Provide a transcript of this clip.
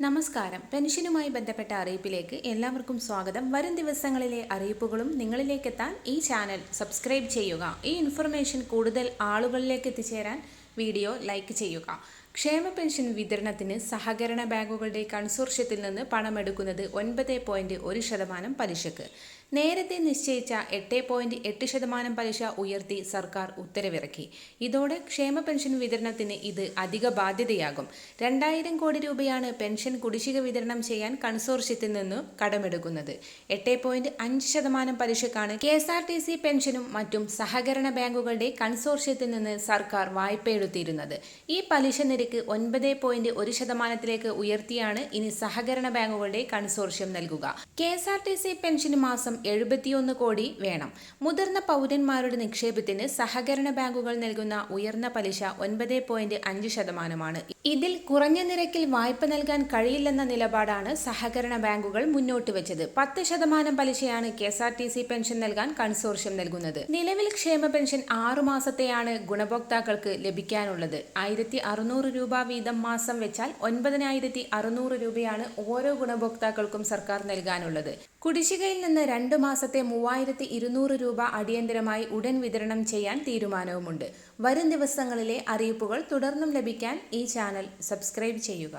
നമസ്കാരം. പെൻഷനുമായി ബന്ധപ്പെട്ട അറിയിപ്പിലേക്ക് എല്ലാവർക്കും സ്വാഗതം. വരും ദിവസങ്ങളിലെ അറിയിപ്പുകളും നിങ്ങളിലേക്കെത്താൻ ഈ ചാനൽ സബ്സ്ക്രൈബ് ചെയ്യുക. ഈ ഇൻഫർമേഷൻ കൂടുതൽ ആളുകളിലേക്ക് എത്തിച്ചേരാൻ വീഡിയോ ലൈക്ക് ചെയ്യുക. ക്ഷേമ പെൻഷൻ വിതരണത്തിന് സഹകരണ ബാങ്കുകളുടെ കൺസോർഷ്യത്തിൽ നിന്ന് പണമെടുക്കുന്നത് ഒൻപത് പോയിന്റ് ഒരു ശതമാനം പലിശക്ക്. നേരത്തെ നിശ്ചയിച്ച എട്ട് പോയിന്റ് എട്ട് ശതമാനം പലിശ ഉയർത്തി സർക്കാർ ഉത്തരവിറക്കി. ഇതോടെ ക്ഷേമ പെൻഷൻ വിതരണത്തിന് ഇത് അധിക ബാധ്യതയാകും. രണ്ടായിരം കോടി രൂപയാണ് പെൻഷൻ കുടിശ്ശിക വിതരണം ചെയ്യാൻ കൺസോർഷ്യത്തിൽ നിന്ന് കടമെടുക്കുന്നത്. എട്ട് പോയിന്റ് അഞ്ച് ശതമാനം പലിശക്കാണ് K S R T C പെൻഷനും മറ്റും സഹകരണ ബാങ്കുകളുടെ കൺസോർഷ്യത്തിൽ നിന്ന് സർക്കാർ വായ്പയെടുത്തിരുന്നത് ഈ പലിശ നിരക്ക് ഒൻപത് പോയിന്റ് ഒരു ശതമാനത്തിലേക്ക് ഉയർത്തിയാണ് ഇനി സഹകരണ ബാങ്കുകളുടെ കൺസോർഷ്യം നൽകുക. K S R T C pension മാസം എഴുപത്തിയൊന്ന് കോടി വേണം. മുതിർന്ന പൗരന്മാരുടെ നിക്ഷേപത്തിന് സഹകരണ ബാങ്കുകൾ നൽകുന്ന ഉയർന്ന പലിശ ഒൻപത് പോയിന്റ് അഞ്ച് ശതമാനമാണ്. ഇതിൽ കുറഞ്ഞ നിരക്കിൽ വായ്പ നൽകാൻ കഴിയില്ലെന്ന നിലപാടാണ് സഹകരണ ബാങ്കുകൾ മുന്നോട്ട് വെച്ചത്. പത്ത് ശതമാനം പലിശയാണ് K S R T C pension നൽകാൻ കൺസോർഷ്യം നൽകുന്നത്. നിലവിൽ ക്ഷേമ പെൻഷൻ ആറു മാസത്തെയാണ് ഗുണഭോക്താക്കൾക്ക് ലഭിക്കാനുള്ളത് ആയിരത്തി അറുന്നൂറ് രൂപ വീതം മാസം വെച്ചാൽ ഒൻപതിനായിരത്തി അറുന്നൂറ് രൂപയാണ് ഓരോ ഗുണഭോക്താക്കൾക്കും സർക്കാർ നൽകാനുള്ളത്. കുടിശ്ശികയിൽ നിന്ന് രണ്ട് മാസത്തെ മൂവായിരത്തി ഇരുന്നൂറ് രൂപ അടിയന്തരമായി ഉടൻ വിതരണം ചെയ്യാൻ തീരുമാനവുമുണ്ട്. വരും ദിവസങ്ങളിലെ അറിയിപ്പുകൾ തുടർന്നും ലഭിക്കാൻ ഈ ചാനൽ സബ്സ്ക്രൈബ് ചെയ്യുക.